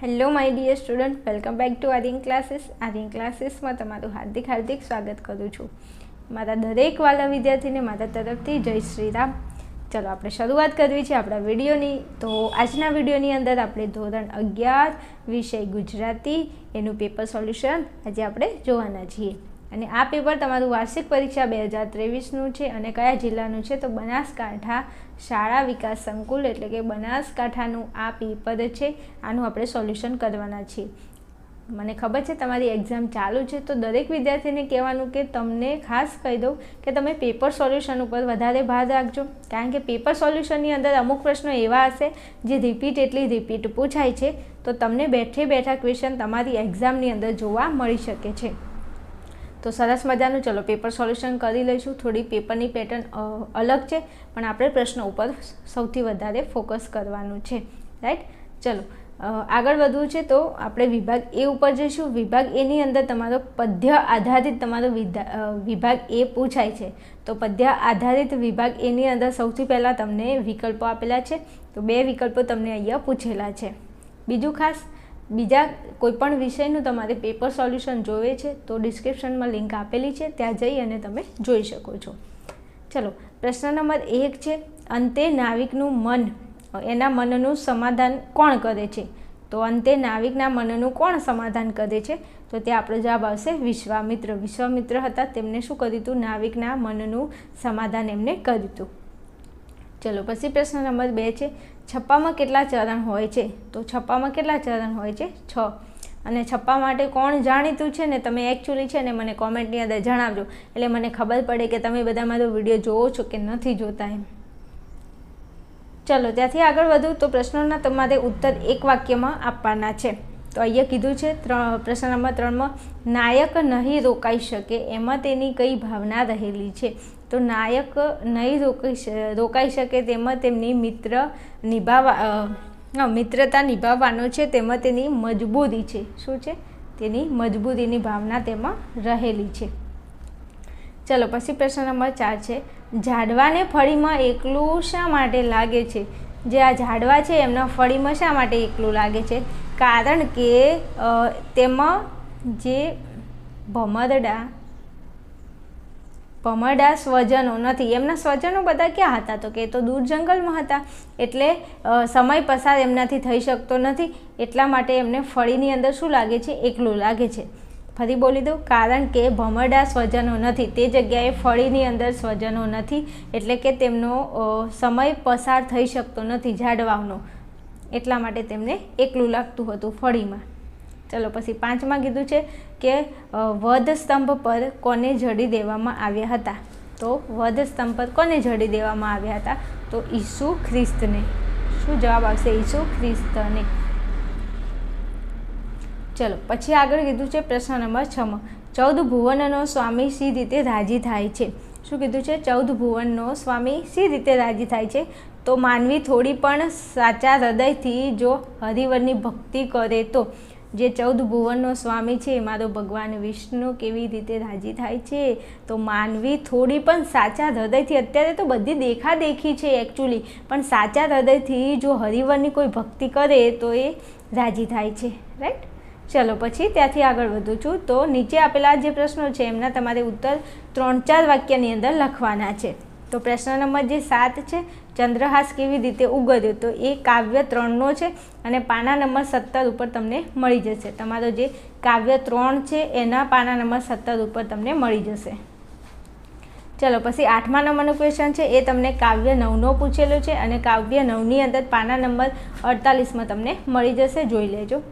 Hello my dear student welcome back to Aryan classes Aryan ક્લાસીસમાં તમારું હાર્દિક હાર્દિક સ્વાગત કરું છું. મારા દરેક વાલા વિદ્યાર્થીને મારા તરફથી જય શ્રી રામ ચલો, આપણે શરૂઆત કરવી છે આપણા વિડીયોની. તો આજના વિડીયોની અંદર આપણે ધોરણ અગિયાર વિષય ગુજરાતી, એનું પેપર સોલ્યુશન આજે આપણે જોવાના છીએ. અને આ પેપર તમારું વાર્ષિક પરીક્ષા બે હજાર ત્રેવીસનું છે અને કયા જિલ્લાનું છે? તો બનાસકાંઠા શાળા વિકાસ સંકુલ એટલે કે બનાસકાંઠાનું આ પેપર છે, આનું આપણે સોલ્યુશન કરવાના છીએ. મને ખબર છે તમારી એક્ઝામ ચાલુ છે, તો દરેક વિદ્યાર્થીને કહેવાનું કે તમને ખાસ કહી દઉં કે તમે પેપર સોલ્યુશન ઉપર વધારે ભાર રાખજો. કારણ કે પેપર સોલ્યુશનની અંદર અમુક પ્રશ્નો એવા હશે, જે રિપીટ એટલી રિપીટ પૂછાય છે, તો તમને બેઠે બેઠા ક્વેશ્ચન તમારી એક્ઝામની અંદર જોવા મળી શકે છે. તો સરસ મજાનું. ચલો પેપર સોલ્યુશન કરી લઈશું. થોડી પેપરની પેટર્ન અલગ છે, પણ આપણે પ્રશ્નો ઉપર સૌથી વધારે ફોકસ કરવાનું છે. રાઈટ ચલો આગળ વધવું છે તો આપણે વિભાગ એ ઉપર જઈશું. વિભાગ એની અંદર તમારો પદ્ય આધારિત તમારો વિભાગ એ પૂછાય છે. તો પદ્ય આધારિત વિભાગ એની અંદર સૌથી પહેલાં તમને વિકલ્પો આપેલા છે. તો બે વિકલ્પો તમને અહીંયા પૂછેલા છે. બીજું ખાસ બીજા કોઈપણ વિષયનું તમારે પેપર સોલ્યુશન જોવે છે, તો ડિસ્ક્રિપ્શનમાં લિંક આપેલી છે, ત્યાં જઈ અને તમે જોઈ શકો છો. ચલો, પ્રશ્ન નંબર એક છે, અંતે નાવિકનું મન, એના મનનું સમાધાન કોણ કરે છે? તો અંતે નાવિકના મનનું કોણ સમાધાન કરે છે? તો તે આપણો જવાબ આવશે વિશ્વામિત્ર. વિશ્વામિત્ર હતા, તેમને શું કર્યું હતું? નાવિકના મનનું સમાધાન એમને કર્યું હતું. ચલો, પછી પ્રશ્ન નંબર બે છે, છપ્પામાં કેટલા ચરણ હોય છે? તો છપ્પામાં કેટલા ચરણ હોય છે? છ. અને છપ્પા માટે કોણ જાણીતું છે ને તમે એકચ્યુઅલી છે ને મને કોમેન્ટની અંદર જણાવજો. એટલે મને ખબર પડે કે તમે બધા મારો વીડિયો જોવો છો કે નથી જોતા એમ. ચલો, ત્યાંથી આગળ વધુ તો પ્રશ્નોના તમારે ઉત્તર એક વાક્યમાં આપવાના છે. તો અહીંયા કીધું છે પ્રશ્ન નંબર ત્રણમાં, નાયક નહીં રોકાઈ શકે, એમાં તેની કઈ ભાવના રહેલી છે? તો નાયક નહીં રોકાઈ રોકાઈ શકે તેમાં તેમની મિત્ર નિભાવવા મિત્રતા નિભાવવાનો છે તેમાં તેની મજબૂરી છે. શું છે? તેની મજબૂરીની ભાવના તેમાં રહેલી છે. ચલો, પછી પ્રશ્ન નંબર ચાર છે. ઝાડવાને ફળીમાં એકલું શા માટે લાગે છે? જે આ ઝાડવા છે, એમના ફળીમાં શા માટે એકલું લાગે છે? કારણ કે તેમાં જે ભમરડા ભમરડા સ્વજનો નથી. એમના સ્વજનો બધા ક્યાં હતા? તો કે તો દૂર જંગલમાં હતા. એટલે સમય પસાર એમનાથી થઈ શકતો નથી. એટલા માટે એમને ફળીની અંદર શું લાગે છે? એકલું લાગે છે. ફરી બોલી દઉં, કારણ કે ભમરડા સ્વજનો નથી. તે જગ્યાએ ફળીની અંદર સ્વજનો નથી. એટલે કે તેમનો સમય પસાર થઈ શકતો નથી ઝાડવાનો. એટલા માટે તેમને એકલું લાગતું હતું ફળીમાં. ચલો, પછી પાંચમાં કીધું છે કે વધ સ્તંભ પર કોને જડી દેવામાં આવ્યા હતા? તો વધ સ્તંભ પર કોને જડી દેવામાં આવ્યા હતા? તો ઈસુ ખ્રિસ્તને. શું જવાબ આવશે? ઈસુ ખ્રિસ્તને. ચલો, પછી આગળ કીધું છે પ્રશ્ન નંબર છમાં ચૌદ ભુવનનો સ્વામી સી રીતે રાજી થાય છે? શું કીધું છે? ચૌદ ભુવનનો સ્વામી સી રીતે રાજી થાય છે? તો માનવી થોડી પણ સાચા હૃદયથી જો હરિવરની ભક્તિ કરે તો. જે ચૌદ ભુવનનો સ્વામી છે, મારો ભગવાન વિષ્ણુ કેવી રીતે રાજી થાય છે, તો માનવી થોડી પણ સાચા હૃદયથી, અત્યારે તો બધી દેખાદેખી છે એકચ્યુઅલી પણ સાચા હૃદયથી જો હરિવરની કોઈ ભક્તિ કરે, તો એ રાજી થાય છે રાઈટ ચલો પછી ત્યાંથી આગળ વધું છું. તો નીચે આપેલા જે પ્રશ્નો છે, એમના તમારે ઉત્તર ત્રણ ચાર વાક્યની અંદર લખવાના છે. તો પ્રશ્ન નંબર જે સાત છે ચંદ્રહાસ કેવી રીતે ઉગદ્યો? તો એ કાવ્ય ત્રણનો છે અને પાના નંબર સત્તર ઉપર તમને મળી જશે. તમારો જે કાવ્ય ત્રણ છે, એના પાના નંબર સત્તર ઉપર તમને મળી જશે. ચલો, પછી આઠમા નંબરનો ક્વેશ્ચન છે. એ તમને કાવ્ય નવનો પૂછેલો છે અને કાવ્ય નવની અંદર પાના નંબર અડતાલીસમાં તમને મળી જશે. જોઈ લેજો.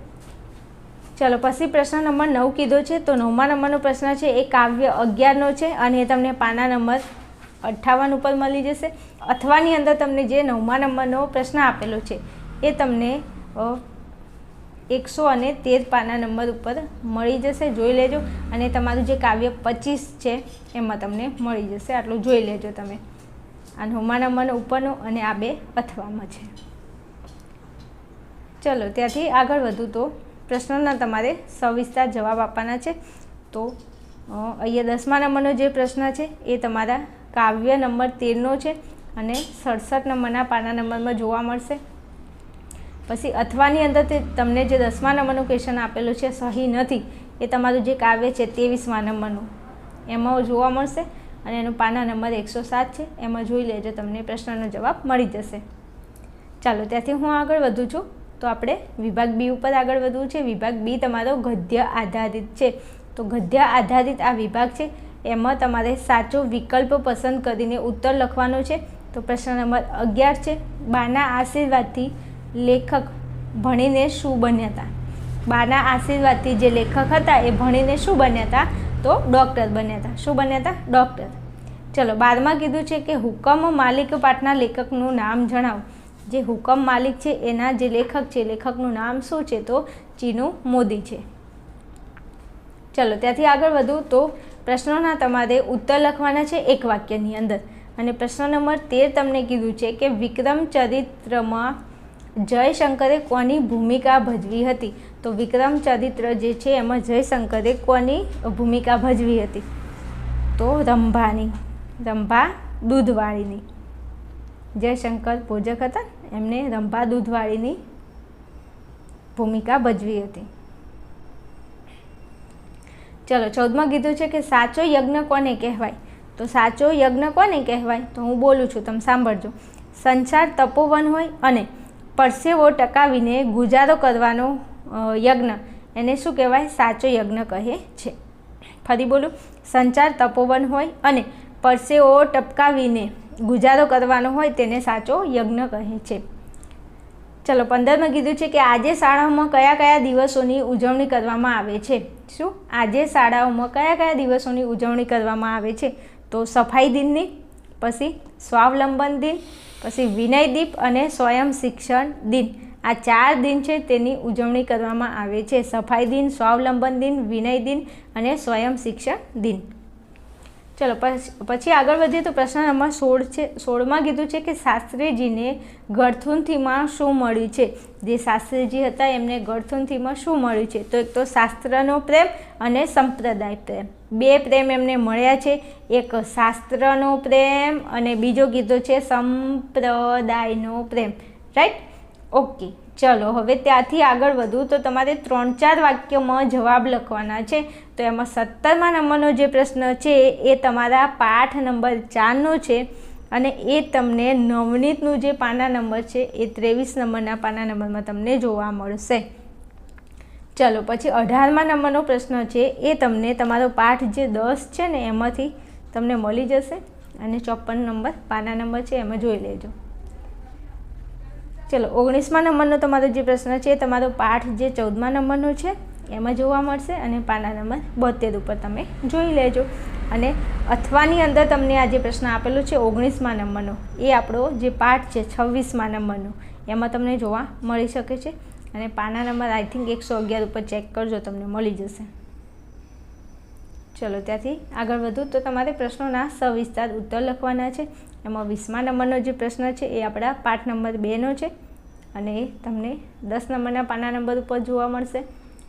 ચલો, પછી પ્રશ્ન નંબર નવ કીધો છે. તો નવમા નંબરનો પ્રશ્ન છે, એ કાવ્ય અગિયારનો છે અને એ તમને પાના નંબર અઠ્ઠાવન ઉપર મળી જશે. અથવાની અંદર તમને જે નવમા નંબરનો પ્રશ્ન આપેલો છે, એ તમને એકસો અને તેર પાના નંબર ઉપર મળી જશે. જોઈ લેજો. અને તમારું જે કાવ્ય પચીસ છે, એમાં તમને મળી જશે. આટલું જોઈ લેજો તમે. આ નવમા નંબરનો ઉપરનો અને આ બે અથવામાં છે. ચલો, ત્યાંથી આગળ વધુ તો પ્રશ્નના તમારે સવિસ્તાર જવાબ આપવાના છે. તો અહીંયા દસમા નંબરનો જે પ્રશ્ન છે, એ તમારા કાવ્ય નંબર તેરનો છે અને સડસઠ નંબરના પાના નંબરમાં જોવા મળશે. પછી અથવાની અંદર તે તમને જે દસમા નંબરનું ક્વેશ્ચન આપેલું છે, સહી નથી એ તમારું જે કાવ્ય છે ત્રેવીસમા નંબરનું. એમાં જોવા મળશે અને એનો પાના નંબર એકસો સાત છે. એમાં જોઈ લેજો, તમને પ્રશ્નનો જવાબ મળી જશે. ચાલો, ત્યાંથી હું આગળ વધું છું. તો આપણે વિભાગ બી ઉપર આગળ વધવું છે. વિભાગ બી તમારો ગદ્ય આધારિત છે. તો ગદ્ય આધારિત આ વિભાગ છે. એમાં તમારે સાચો વિકલ્પ પસંદ કરીને ઉત્તર લખવાનો છે. તો પ્રશ્ન નંબર અગિયાર છે, બાના આશીર્વાદથી લેખક ભણીને શું બન્યા હતા બાના આશીર્વાદથી જે લેખક હતા એ ભણીને શું બન્યા હતા તો ડૉક્ટર બન્યા હતા શું બન્યા હતા ડૉક્ટર. ચલો બારમાં કીધું છે કે હુકમ માલિક પાઠના લેખકનું નામ જણાવો. જે હુકમ માલિક છે, એના જે લેખક છે, લેખકનું નામ શું છે? તો ચીનુ મોદી છે. ચલો, ત્યાંથી આગળ વધું. તો પ્રશ્નોના તમારે ઉત્તર લખવાના છે એક વાક્યની અંદર. અને પ્રશ્ન નંબર તેર તમને કીધું છે કે વિક્રમ ચરિત્રમાં જયશંકરે કોની ભૂમિકા ભજવી હતી? તો વિક્રમ ચરિત્ર જે છે એમાં જયશંકરે કોની ભૂમિકા ભજવી હતી? તો રંભાની, રંભા દૂધવાળીની. જયશંકર ભોજક હતા, એમને રંભા દૂધવાળીની ભૂમિકા ભજવી હતી. ચલો, ચૌદમાં કીધું છે કે સાચો યજ્ઞ કોને કહેવાય? તો સાચો યજ્ઞ કોને કહેવાય? તો હું બોલું છું, તમે સાંભળજો. સંસાર તપોવન હોય અને પરસેવો ટકાવીને ગુજારો કરવાનો યજ્ઞ. એને શું કહેવાય? સાચો યજ્ઞ કહે છે. ફરી બોલું. સંચાર તપોવન હોય અને પરસેવો ટપકાવીને ગુજારો કરવાનો હોય તેને સાચો યજ્ઞ કહે છે. ચલો, પંદરમાં કીધું છે કે આજે શાળામાં કયા કયા દિવસોની ઉજવણી કરવામાં આવે છે? શું? આજે શાળાઓમાં કયા કયા દિવસોની ઉજવણી કરવામાં આવે છે? તો સફાઈ દિનની, પછી સ્વાવલંબન દિન, પછી વિનય દીપ અને સ્વયં શિક્ષણ દિન. આ ચાર દિન છે તેની ઉજવણી કરવામાં આવે છે. સફાઈ દિન, સ્વાવલંબન દિન, વિનય દિન અને સ્વયં શિક્ષણ દિન. ચલો, પછી આગળ વધીએ તો પ્રશ્ન નંબર સોળ છે. સોળમાં કીધું છે કે શાસ્ત્રીજીને ગળથુંથીમાં શું મળ્યું છે? જે શાસ્ત્રીજી હતા, એમને ગળથુંથીમાં શું મળ્યું છે? તો એક તો શાસ્ત્રનો પ્રેમ અને સંપ્રદાય પ્રેમ. બે પ્રેમ એમને મળ્યા છે. એક શાસ્ત્રનો પ્રેમ અને બીજો કીધો છે સંપ્રદાયનો પ્રેમ. રાઈટ ઓકે, ચલો, હવે ત્યાંથી આગળ વધું તો તમારે ત્રણ ચાર વાક્યમાં જવાબ લખવાના છે. તો એમાં સત્તરમા નંબરનો જે પ્રશ્ન છે, એ તમારા પાઠ નંબર ચારનો છે અને એ તમને નવનીતનું જે પાના નંબર છે, એ ત્રેવીસ નંબરના પાના નંબરમાં તમને જોવા મળશે. ચલો, પછી અઢારમા નંબરનો પ્રશ્ન છે, એ તમને તમારો પાઠ જે દસ છે ને, એમાંથી તમને મળી જશે અને ચોપન નંબર પાના નંબર છે, એમાં જોઈ લેજો. ચલો, ઓગણીસમા નંબરનો તમારો જે પ્રશ્ન છે, તમારો પાઠ જે ચૌદમા નંબરનો છે, એમાં જોવા મળશે અને પાના નંબર બોતેર ઉપર તમે જોઈ લેજો. અને અથવાની અંદર તમને આ જે પ્રશ્ન આપેલો છે, ઓગણીસમા નંબરનો, એ આપણો જે પાઠ છે, છવ્વીસમા નંબરનો, એમાં તમને જોવા મળી શકે છે. અને પાના નંબર આઈ થિંક એકસો અગિયાર ઉપર ચેક કરજો, તમને મળી જશે. ચલો, ત્યાંથી આગળ વધુ, તો તમારે પ્રશ્નોના સવિસ્તાર ઉત્તર લખવાના છે. એમાં વીસમા નંબરનો જે પ્રશ્ન છે એ આપણા પાઠ નંબર બેનો છે. અને એ તમને દસ નંબરના પાના નંબર ઉપર જોવા મળશે.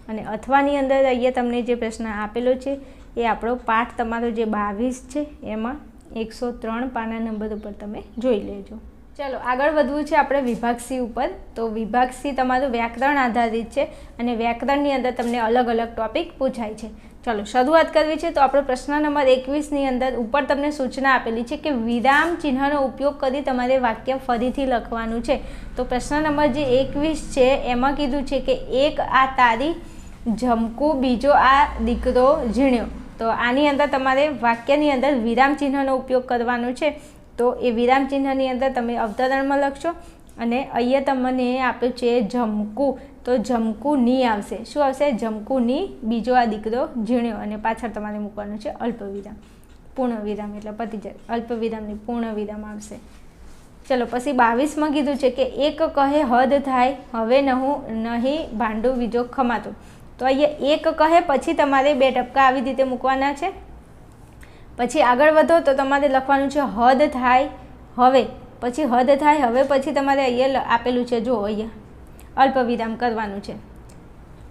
અને અથવાની અંદર અહીંયા તમને જે પ્રશ્ન આપેલો છે એ આપણો પાઠ તમારો જે બાવીસ છે એમાં એકસો ત્રણ પાના નંબર ઉપર તમે જોઈ લેજો. ચાલો, આગળ વધવું છે આપણે વિભાગ સી ઉપર. તો વિભાગ સી તમારું વ્યાકરણ આધારિત છે અને વ્યાકરણની અંદર તમને અલગ અલગ ટોપિક પૂછાય છે. ચાલો, શરૂઆત કરવી છે તો આપણો પ્રશ્ન નંબર એકવીસની અંદર ઉપર તમને સૂચના આપેલી છે કે વિરામ ચિહ્નનો ઉપયોગ કરી તમારે વાક્ય ફરીથી લખવાનું છે. તો પ્રશ્ન નંબર જે એકવીસ છે, એમાં કીધું છે કે એક આ તારી ઝમકું, બીજો આ દીકરો ઝીણ્યો. તો આની અંદર તમારે વાક્યની અંદર વિરામ ચિહ્નનો ઉપયોગ કરવાનો છે. તો એ વિરામ ચિહ્નની અંદર તમે અવતરણમાં લખશો અને અહીંયા તમને આપ્યું છે ઝમકું. તો જમકું ની આવશે. શું આવશે? જમકુ ની બીજો આ દીકરો ઝીણ્યો અને પાછળ તમારે મૂકવાનું છે અલ્પવિરામ. પૂર્ણ વિરામ એટલે પતી જાય અલ્પવિરામની પૂર્ણ વિરામ આવશે. ચલો, પછી બાવીસમાં કીધું છે કે એક કહે હદ થાય, હવે નહું, નહીં, ભાંડું બીજો ખમાતું. તો અહીંયા એક કહે પછી તમારે બે ટપકા આવી રીતે મૂકવાના છે. પછી આગળ વધો તો તમારે લખવાનું છે હદ થાય, હવે. પછી હદ થાય, હવે પછી તમારે અહીંયા આપેલું છે જો અહીંયા. અલ્પવિરામ કરવાનું છે.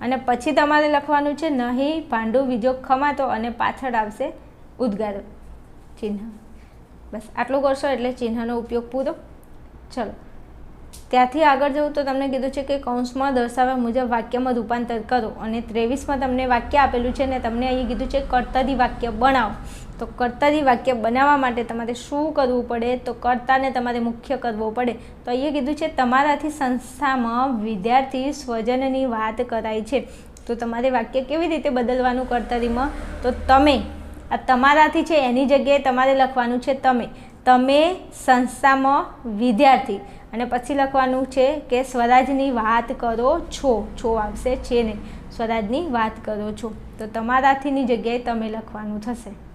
અને પછી તમારે લખવાનું છે, નહીં ભાંડુ બીજો ખમાતો અને પાછળ આવશે ઉદ્ગાર ચિહ્ન. બસ, આટલું કરશો એટલે ચિહ્નનો ઉપયોગ પૂરો. ચલો. ત્યાંથી આગળ જવું તો તમને કીધું છે કે કૌંસમાં દર્શાવ્યા મુજબ વાક્યમાં રૂપાંતર કરો અને ત્રેવીસમાં તમને વાક્ય આપેલું છે ને તમને અહીં કીધું છે કર્તાદી વાક્ય બનાવો. તો કર્તાદી વાક્ય બનાવવા માટે તમારે શું કરવું પડે? તો કર્તાને તમારે મુખ્ય કરવો પડે. તો અહીંયા કીધું છે, તમારાથી સંસ્થામાં વિદ્યાર્થી સ્વજનની વાત કરાય છે. તો તમારે વાક્ય કેવી રીતે બદલવાનું કર્તરીમાં તો તમે, આ તમારાથી છે, એની જગ્યાએ તમારે લખવાનું છે, તમે. તમે સંસ્થામાં વિદ્યાર્થી. અને પછી લખવાનું છે કે, સ્વરાજની વાત કરો છો. છો આવશે છે નહીં. સ્વરાજની વાત કરો છો. તો તમારાથીની જગ્યાએ તમે લખવાનું થશે.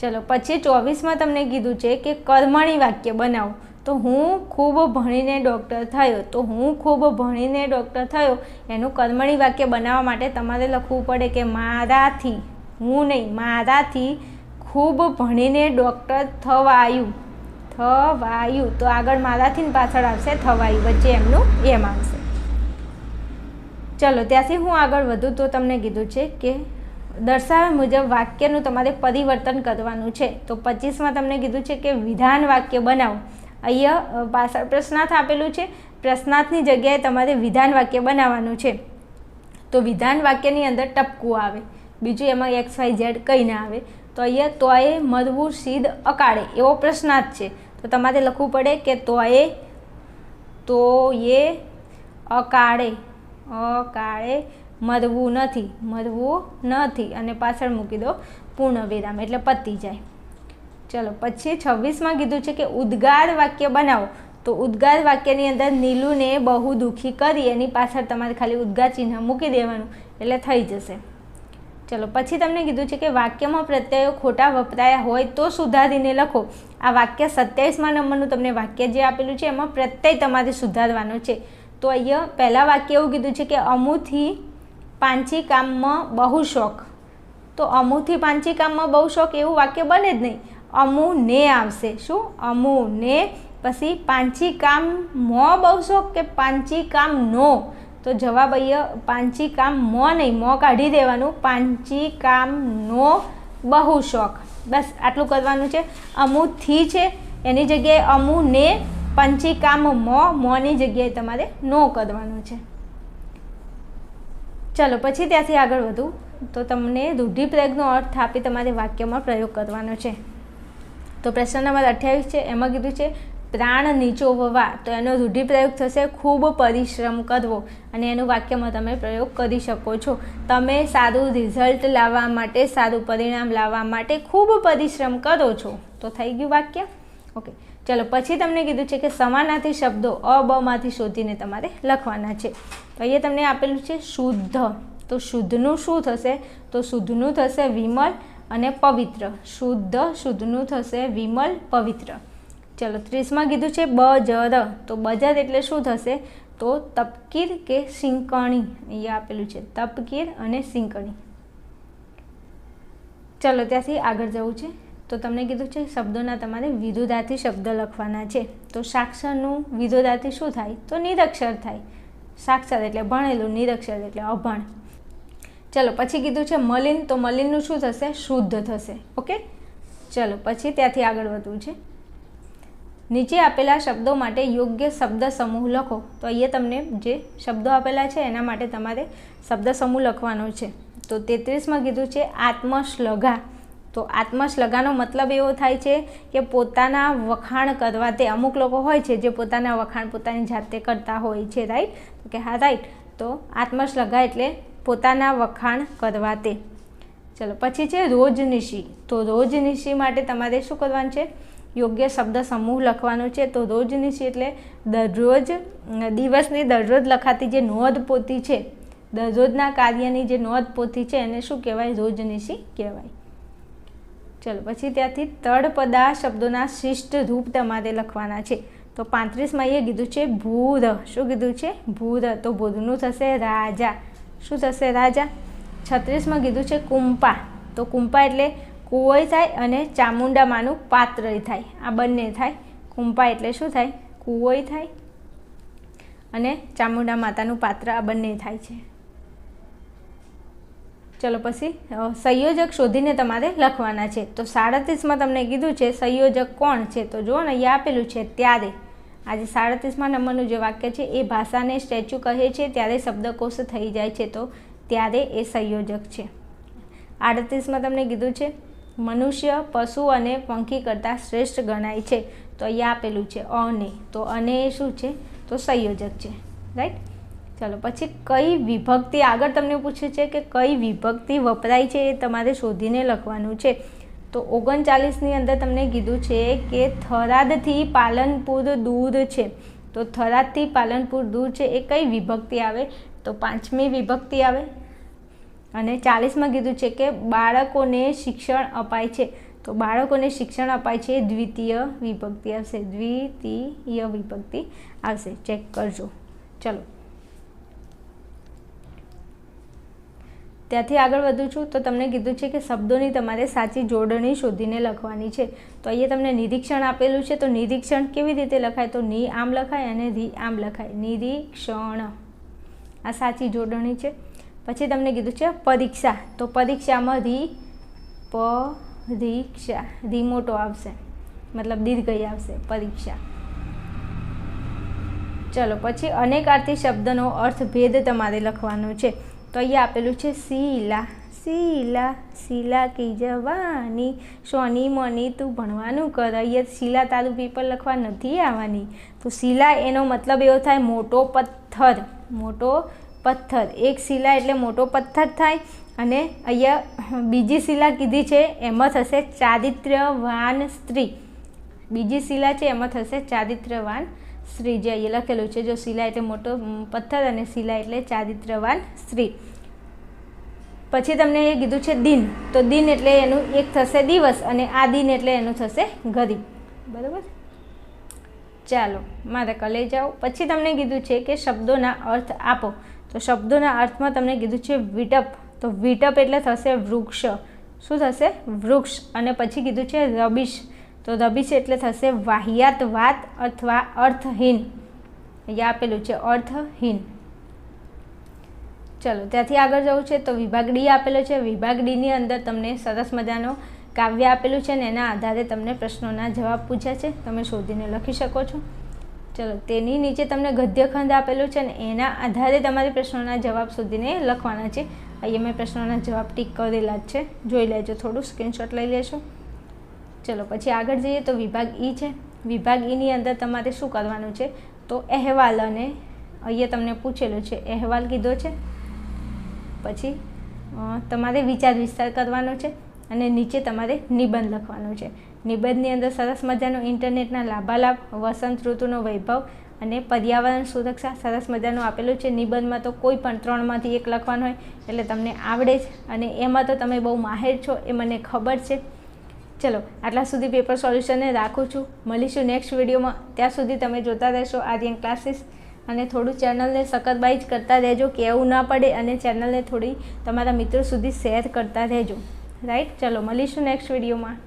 ચલો, પછી ચોવીસમાં તમને કીધું છે કે કર્મણી વાક્ય બનાવો. તો હું ખૂબ ભણીને ડૉક્ટર થયો, તો હું ખૂબ ભણીને ડૉક્ટર થયો, એનું કર્મણી વાક્ય બનાવવા માટે તમારે લખવું પડે કે મારાથી, હું નહીં, મારાથી ખૂબ ભણીને ડૉક્ટર થવાયું થવાયું. તો આગળ મારાથી પાછળ આવશે, થવાયું, વચ્ચે એમનું એમ આવશે. ચલો, ત્યાંથી હું આગળ વધું તો તમને કીધું છે કે દર્શાવ્યા મુજબ વાક્યનું તમારે પરિવર્તન કરવાનું છે. તો પચીસમાં તમને કીધું છે કે વિધાન વાક્ય બનાવો. અહીંયા પાછળ પ્રશ્નાર્થ આપેલું છે. પ્રશ્નાર્થની જગ્યાએ તમારે વિધાન વાક્ય બનાવવાનું છે. તો વિધાન વાક્યની અંદર ટપકું આવે. બીજું એમાં એક્સ, વાય, ઝેડ કંઈ ના આવે. તો અહીંયા તોએ, મરવું, સીધ, અકાળે એવો પ્રશ્નાર્થ છે. તો તમારે લખવું પડે કે તોએ તો એ અકાળે અકાળે મરવું નથી મરવું નથી અને પાછળ મૂકી દો પૂર્ણ વિરામ એટલે પતી જાય. ચલો, પછી છવ્વીસમાં કીધું છે કે ઉદ્ગાર વાક્ય બનાવો. તો ઉદ્ગાર વાક્યની અંદર નીલુને બહુ દુઃખી કરી, એની પાછળ તમારે ખાલી ઉદ્ગાર ચિહ્ન મૂકી દેવાનું એટલે થઈ જશે. ચલો, પછી તમને કીધું છે કે વાક્યમાં પ્રત્યયો ખોટા વપરાયા હોય તો સુધારીને લખો. આ વાક્ય સત્યાવીસમાં નંબરનું તમને વાક્ય જે આપેલું છે, એમાં પ્રત્યય તમારે સુધારવાનો છે. તો અહીંયા પહેલાં વાક્ય એવું કીધું છે કે અમુથી પાંચી કામમાં બહુ શોખ. તો અમુથી પાંચી કામમાં બહુ શોખ એવું વાક્ય બને જ નહીં. અમુ ને આવશે. શું? અમુ ને પછી પાંચી કામ મો બહુ શોખ કે પાંચી કામ નો તો જવાબ અહીંયા પાંચી કામ મો નહીં. મો કાઢી દેવાનું. પાંચી કામ નો બહુ શોખ. બસ આટલું કરવાનું છે. અમુથી છે. એની જગ્યાએ અમુ ને પંચી કામ મો મોની જગ્યાએ તમારે નો કરવાનું છે. ચલો, પછી ત્યાંથી આગળ વધું. તો તમને રૂઢિપ્રયોગનો અર્થ આપી તમારે વાક્યમાં પ્રયોગ કરવાનો છે. તો પ્રશ્ન નંબર અઠ્યાવીસ છે, એમાં કીધું છે, પ્રાણ નીચોવવા તો એનો રૂઢિપ્રયોગ થશે, ખૂબ પરિશ્રમ કરવો. અને એનું વાક્યમાં તમે પ્રયોગ કરી શકો છો. તમે સારું રિઝલ્ટ લાવવા માટે, સારું પરિણામ લાવવા માટે ખૂબ પરિશ્રમ કરો છો. તો થઈ ગયું વાક્ય? ઓકે ચલો, પછી તમને કીધું છે કે સમાનાથી શબ્દો અ બમાંથી શોધીને તમારે લખવાના છે. અહીંયા તમને આપેલું છે શુદ્ધ. તો શુદ્ધનું શું થશે? તો શુદ્ધનું થશે વિમલ અને પવિત્ર. શુદ્ધ શુદ્ધનું થશે વિમલ પવિત્ર. ચલો, ત્રીસમાં કીધું છે બજર. તો બજર એટલે શું થશે? તો તપકીર કે સિંકણી. અહીંયા આપેલું છે તપકીર અને સિંકણી. ચલો, ત્યાંથી આગળ જવું છે. તો તમને કીધું છે શબ્દોના તમારે વિરોધાર્થી શબ્દ લખવાના છે. તો સાક્ષરનું વિરોધાર્થી શું થાય? તો નિરક્ષર થાય. સાક્ષર એટલે ભણેલું, નિરક્ષર એટલે અભણ. ચલો, પછી કીધું છે મલિન, તો મલિનનું શું થશે? શુદ્ધ થશે. ઓકે? ચલો, પછી ત્યાંથી આગળ વધવું છે. નીચે આપેલા શબ્દો માટે યોગ્ય શબ્દ સમૂહ લખો. તો અહીંયા તમને જે શબ્દો આપેલા છે, એના માટે તમારે શબ્દ સમૂહ લખવાનો છે. તો તેત્રીસમાં કીધું છે આત્મશ્લઘા. તો આત્મશ્લઘાનો મતલબ એવો થાય છે કે પોતાના વખાણ કરવા તે અમુક લોકો હોય છે જે પોતાના વખાણ પોતાની જાતે કરતા હોય છે રાઈટ કે હા રાઈટ તો આત્મશ્લઘા એટલે પોતાના વખાણ કરવા તે. ચલો, પછી છે રોજનિશી. તો રોજનિશી માટે તમારે શું કરવાનું છે? યોગ્ય શબ્દ સમૂહ લખવાનો છે. તો રોજનિશી એટલે દરરોજ દિવસની દરરોજ લખાતી જે નોંધપોથી છે, દરરોજના કાર્યની જે નોંધપોથી છે એને શું કહેવાય? રોજનિશી કહેવાય. ચલો, પછી ત્યાંથી તળપદા શબ્દોના શિષ્ટ રૂપ તમારે લખવાના છે. તો પાંત્રીસમાં એ કીધું છે ભૂર શું કીધું છે? ભૂર તો ભૂરનું થશે રાજા. શું થશે રાજા? છત્રીસમાં કીધું છે, કુંપા. તો કુંપા એટલે કુંવોય થાય અને ચામુંડામાનું પાત્ર થાય. આ બંને થાય. કુંપા એટલે શું થાય? કુંવોય થાય અને ચામુંડા માતાનું પાત્ર આ બંને થાય છે. ચલો પછી સંયોજક શોધીને તમારે લખવાના છે. તો સાડત્રીસમાં તમને કીધું છે, સંયોજક કોણ છે? તો જુઓ ને, અહીંયા આપેલું છે, ત્યારે. આજે સાડત્રીસમાં નંબરનું જે વાક્ય છે, એ ભાષાને સ્ટેચ્યુ કહે છે, ત્યારે શબ્દકોશ થઈ જાય છે. તો ત્યારે એ સંયોજક છે. આડત્રીસમાં તમને કીધું છે, મનુષ્ય, પશુ અને પંખી કરતાં શ્રેષ્ઠ ગણાય છે. તો અહીંયા આપેલું છે, અને. તો અને શું છે? તો સંયોજક છે. રાઈટ ચાલો, પછી કઈ વિભક્તિ? આગળ તમને પૂછ્યું છે કે કઈ વિભક્તિ વપરાય છે એ તમારે શોધીને લખવાનું છે. તો ઓગણચાલીસની અંદર તમને કીધું છે કે થરાદથી પાલનપુર દૂર છે. તો થરાદથી પાલનપુર દૂર છે એ કઈ વિભક્તિ આવે? તો પાંચમી વિભક્તિ આવે. અને ચાલીસમાં કીધું છે કે બાળકોને શિક્ષણ અપાય છે. તો બાળકોને શિક્ષણ અપાય છે દ્વિતીય વિભક્તિ આવશે. દ્વિતીય વિભક્તિ આવશે. ચેક કરજો. ચલો. ત્યાંથી આગળ વધું છું, તો તમને કીધું છે કે શબ્દોની તમારે સાચી જોડણી શોધીને લખવાની છે. તો અહીંયા તમને નિરીક્ષણ આપેલું છે, તો નિરીક્ષણ કેવી રીતે લખાય? તો ની આમ લખાય અને રી આમ લખાય. નિરીક્ષણ. આ સાચી જોડણી છે. પછી તમને કીધું છે પરીક્ષા. તો પરીક્ષામાં રી પરીક્ષા રી મોટો આવશે. મતલબ દીર્ઘઈ આવશે પરીક્ષા. ચલો, પછી અનેકાર્થી શબ્દનો અર્થભેદ તમારે લખવાનો છે. તો અહીંયા આપેલું છે શીલા શીલા શીલા કી જવાની, સોની મની તું ભણવાનું કર. અહીંયા શીલા તારું પેપર લખવા નથી આવવાની. તો શીલા એનો મતલબ એવો થાય, મોટો પથ્થર મોટો પથ્થર. એક શીલા એટલે મોટો પથ્થર થાય અને અહીંયા બીજી શીલા કીધી છે, એમાં થશે ચારિત્ર્યવાન સ્ત્રી. બીજી શીલા છે, એમાં થશે ચારિત્ર્યવાન સ્ત્રી જે અહીંયા લખેલું છે, જો શિલા એટલે મોટો પથ્થર અને શિલા એટલે ચારિત્રવાન સ્ત્રી. પછી તમને એ કીધું છે દિન. તો દિન એટલે એનું એક થશે દિવસ અને આ દિન એટલે એનું થશે ગરીબ બરાબર? ચાલો, મારે કલે જાઓ. પછી તમને કીધું છે કે શબ્દોના અર્થ આપો. તો શબ્દોના અર્થમાં તમને કીધું છે વિટપ. તો વિટપ એટલે થશે વૃક્ષ. શું થશે? વૃક્ષ. અને પછી કીધું છે રબીશ. તો રબીશ એટલે થશે વાહિયાત વાત અથવા અર્થહીન. અહીંયા આપેલું છે અર્થહીન. ચલો, ત્યાંથી આગળ જવું છે તો વિભાગ ડી આપેલો છે. વિભાગ ડીની અંદર તમને સરસ મજાનો કાવ્ય આપેલું છે ને એના આધારે તમને પ્રશ્નોના જવાબ પૂછ્યા છે. તમે શોધીને લખી શકો છો. ચલો, તેની નીચે તમને ગદ્યખંડ આપેલું છે ને એના આધારે તમારે પ્રશ્નોના જવાબ શોધીને લખવાના છે. અહીંયા મેં પ્રશ્નોના જવાબ ટીક કરેલા જ છે. જોઈ લેજો થોડું, સ્ક્રીનશોટ લઈ લેશો. ચલો, પછી આગળ જઈએ તો વિભાગ ઈ છે. વિભાગ ઈની અંદર તમારે શું કરવાનું છે? તો અહેવાલ અને અહીંયા તમને પૂછેલું છે, અહેવાલ કીધો છે. પછી તમારે વિચાર વિસ્તાર કરવાનો છે અને નીચે તમારે નિબંધ લખવાનો છે. નિબંધની અંદર સરસ મજાનો ઇન્ટરનેટના લાભાલાભ, વસંત ઋતુનો વૈભવ અને પર્યાવરણ સુરક્ષા સરસ મજાનું આપેલું છે. નિબંધમાં તો કોઈ પણ ત્રણમાંથી એક લખવાનું હોય એટલે તમને આવડે જ અને એમાં તો તમે બહુ માહેર છો, એ મને ખબર છે. ચલો, આટલા સુધી પેપર સોલ્યુશનને રાખું છું. મળીશું નેક્સ્ટ વિડીયોમાં ત્યાં સુધી તમે જોતા રહેશો આર્યન ક્લાસીસ અને થોડું ચેનલને સકતબાઈજ કરતા રહેજો કે એવું ના પડે અને ચેનલને થોડી તમારા મિત્રો સુધી શેર કરતા રહેજો. રાઈટ ચલો, મળીશું નેક્સ્ટ વિડીયોમાં